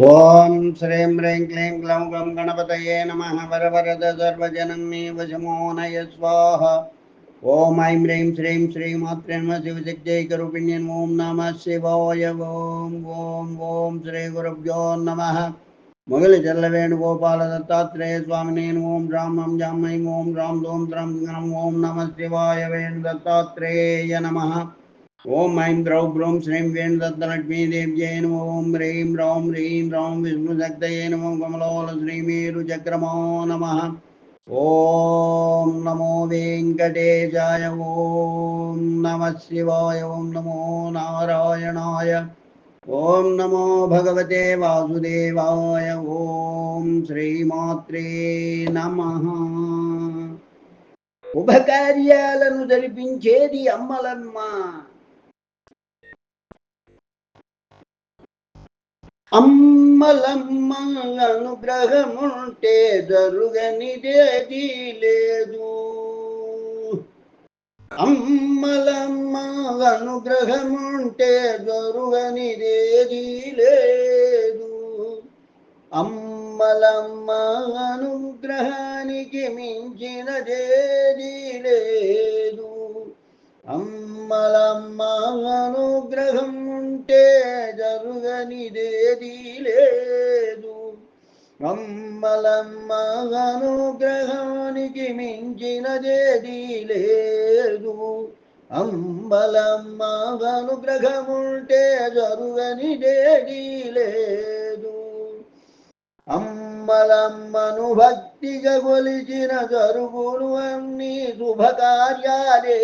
ఓం శ్రీం హ్రీం క్లీం క్లం గం గణపతయే నమ. వరవరద సర్వజనం మే వశమో నయ స్వాహ. ఓం ఐం హ్రీం శ్రీం శ్రీమాత్రే నమ. శివశక్తైకరూపిణ్యం ఓం నమ శివాయ. ఓం ఓం ఓం శ్రీ గురుభ్యో నమ. మొగలి జల్ల వేణుగోపాల దత్తాత్రేయ నేను ఓం రామం జామై ఓం రామ్ దోం త్రం ఓం నమ శివాయ వేణు దత్తాత్రేయ నమ. ఓం ఐం ద్రౌ బ్రౌం శ్రీం వేణు వేణుదత్తలక్ష్మీదేవ్యై నమ. ఓం హ్రీం రౌం హ్రీం రౌం విష్ణుశక్తయే నమో. కమలోల శ్రీమేరు చక్రమో నమ ఓం నమో వెంకటేశాయ. ఓం నమ శివాయ. ఓం నమో నారాయణాయ. ఓం నమో భగవతే వాసుదేవాయ. ఓం శ్రీమాత్రే నమ. ఉపకార్యాలను జరిపించేది అమ్మలమ్మ. అమ్మలమ్మ అనుగ్రహముంటే జరుగనిదేది లేదు. అమ్మలమ్మ అనుగ్రహముంటే జరుగనిదేది లేదు. అమ్మలమ్మ అనుగ్రహానికి మించినదేది లేదు. నిర్మలమ్మ అనుగ్రహానికి మించినదేది లేదు. అంబలమ్మ అనుగ్రహముంటే జరుగనిదేది లేదు. అమ్మలమ్మను భక్తిగా కొలిచిన జరుగును అన్ని శుభకార్యాలే.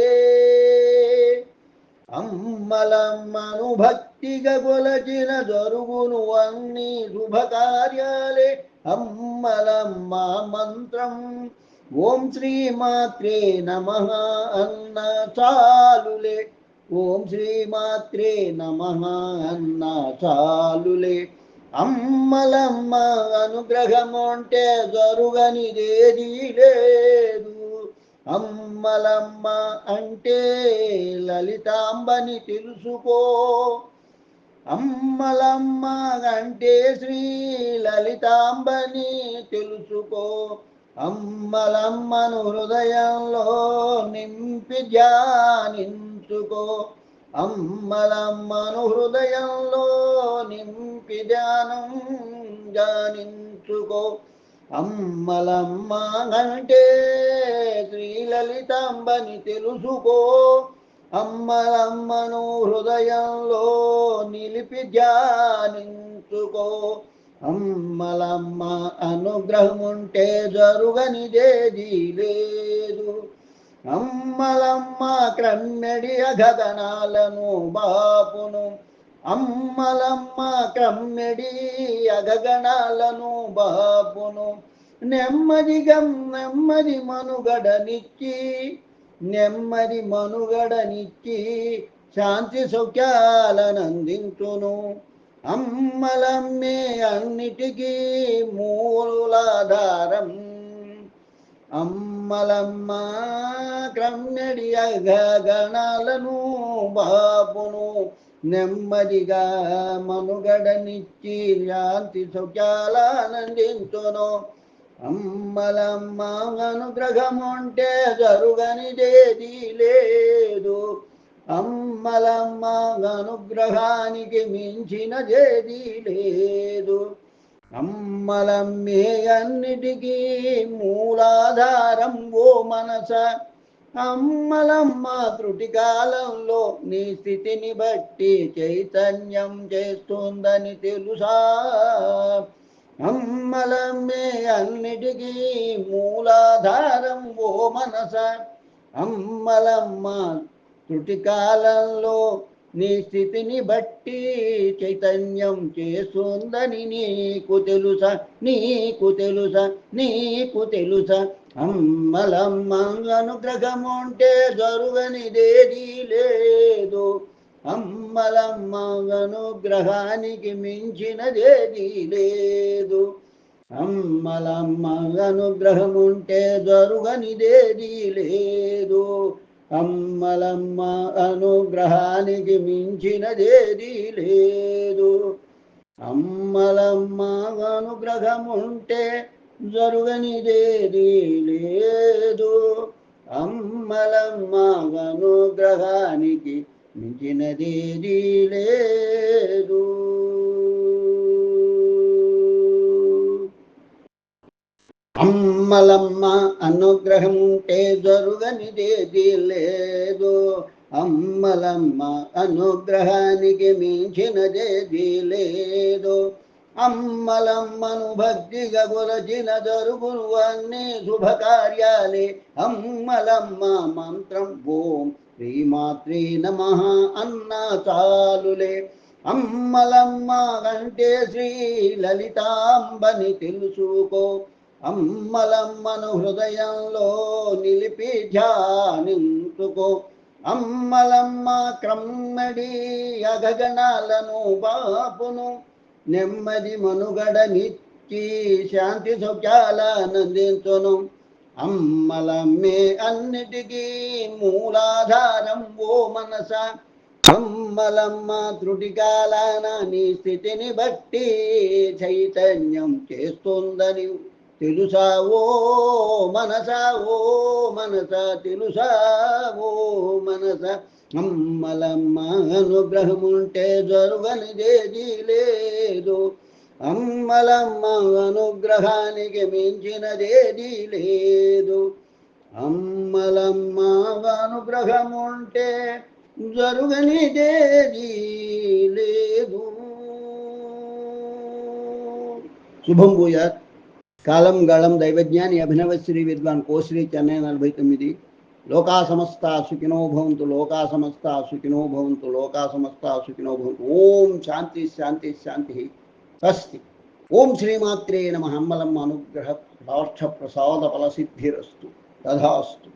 అమ్మలమ్మను భక్తిగా కొలచిన జరుగును అన్ని శుభకార్యాలే. అమ్మలమ్మ మంత్రం. ఓం శ్రీ మాత్రే నమ అన్న చాలులే. ఓం శ్రీ మాత్రే నమ అన్న చాలులే. అమ్మలమ్మ అనుగ్రహముంటే జరుగనిదేది లేదు అమ్మలమ్మ అంటే లలితాంబని తెలుసుకో. అమ్మలమ్మదంటే శ్రీ లలితాంబని తెలుసుకో. అమ్మలమ్మను హృదయంలో నింపి ధ్యానించుకో. అమ్మలమ్మను హృదయంలో నింపి ధ్యానం ధ్యానించుకో. అమ్మలమ్మ అంటే శ్రీలలితాంబని తెలుసుకో. అమ్మలమ్మను హృదయంలో నిలిపి ధ్యానించుకో. అమ్మలమ్మ అనుగ్రహముంటే జరుగనిదేది లేదు అమ్మలమ్మ క్రమ్మెడి అగగనాలను బాపును. అమ్మలమ్మ క్రమ్మెడి అగగణాలను బాపును. నెమ్మదిగం నెమ్మది మనుగడనిచ్చి నెమ్మది మనుగడనిచ్చి శాంతి సౌఖ్యాలనందించును అమ్మలమ్మే అన్నిటికీ మూలాధారం. అమ్మలమ్మ క్రమ్యడి గణాలను బాబును నెమ్మదిగా మనుగడనిచ్చి శాంతి సౌఖ్యాలనందించును అమ్మలమ్మ అనుగ్రహము అంటే జరుగనిదేది లేదు. అమ్మలమ్మ అనుగ్రహానికి మించినదేది లేదు. అమ్మలమ్మే అన్నిటికీ మూలాధారం ఓ మనస. అమ్మలమ్మ త్రుటి కాలంలో నీ స్థితిని బట్టి చైతన్యం చేస్తుందని తెలుసా? అమ్మలమ్మే అన్నిటికీ మూలాధారం ఓ మనస. అమ్మలమ్మ తృటి కాలంలో నీ స్థితిని బట్టి చైతన్యం చేస్తుందని నీకు తెలుసా నీకు తెలుసా నీకు తెలుసా. అమ్మలమ్మ అనుగ్రహం ఉంటే జరుగనిదేది లేదు. అమ్మలమ్మ అనుగ్రహానికి మించినదేది లేదు అమ్మలమ్మ అనుగ్రహముంటే జరుగనిదేది లేదు అమ్మలమ్మ అనుగ్రహానికి మించినదేది లేదు అమ్మలమ్మ అనుగ్రహముంటే జరుగనిదేది లేదు అమ్మలమ్మ అనుగ్రహానికి మించినదేది లేదు. అమ్మలమ్మ అనుగ్రహం ఉంటే జరుగనిదేది లేదు. అమ్మలమ్మ అనుగ్రహానికి మించినదేది లేదు. అమ్మలమ్మను భక్తిగా కొలచిన జరుగును అన్ని శుభకార్యాలే. అమ్మలమ్మ మంత్రం ఓం శ్రీమాత్రే నమ అన్న చాలులే. అమ్మలమ్మ అంటే శ్రీ లలితాంబని తెలుసుకో. అమ్మలమ్మను హృదయంలో నిలిపి ధ్యానించుకో. అమ్మలమ్మ క్రమ్మడి అగగణాలను బాపును. నెమ్మది మనుగడనిచ్చి శాంతి సౌఖ్యాలనందించును అమ్మలమ్మే అన్నిటికీ మూలాధారం ఓ మనస. అమ్మలమ్మ త్రుటి నీ స్థితిని బట్టి చైతన్యం చేస్తుందని తెలుసా ఓ మనసా ఓ మనస తెలుసా ఓ మనస. అమ్మలమ్మ అనుగ్రహముంటే జరుగనిదేది లేదు. అమ్మలమ్మ అనుగ్రహానికి మించినదేది లేదు అమ్మలమ్మ అనుగ్రహముంటే జరుగనిదేది లేదు శుభం భూయాత్ కాలం గళం దైవజ్ఞాని అభినవ శ్రీ విద్వాన్ కోశ్రీ చెన్నై నలభై తొమ్మిది లోకా సమస్త సుఖినో భవంతు లోకా సమస్త సుఖినో భవంతు లోకా సమస్త సుఖినో భవంతు ఓం శాంతి శాంతి శాంతి అస్తి ఓం శ్రీమాత్రే నమ హమ్మలమ్మ అనుగ్రహ ప్రార్థ ప్రసాద ఫల సిద్ధిరస్తు తథాస్తు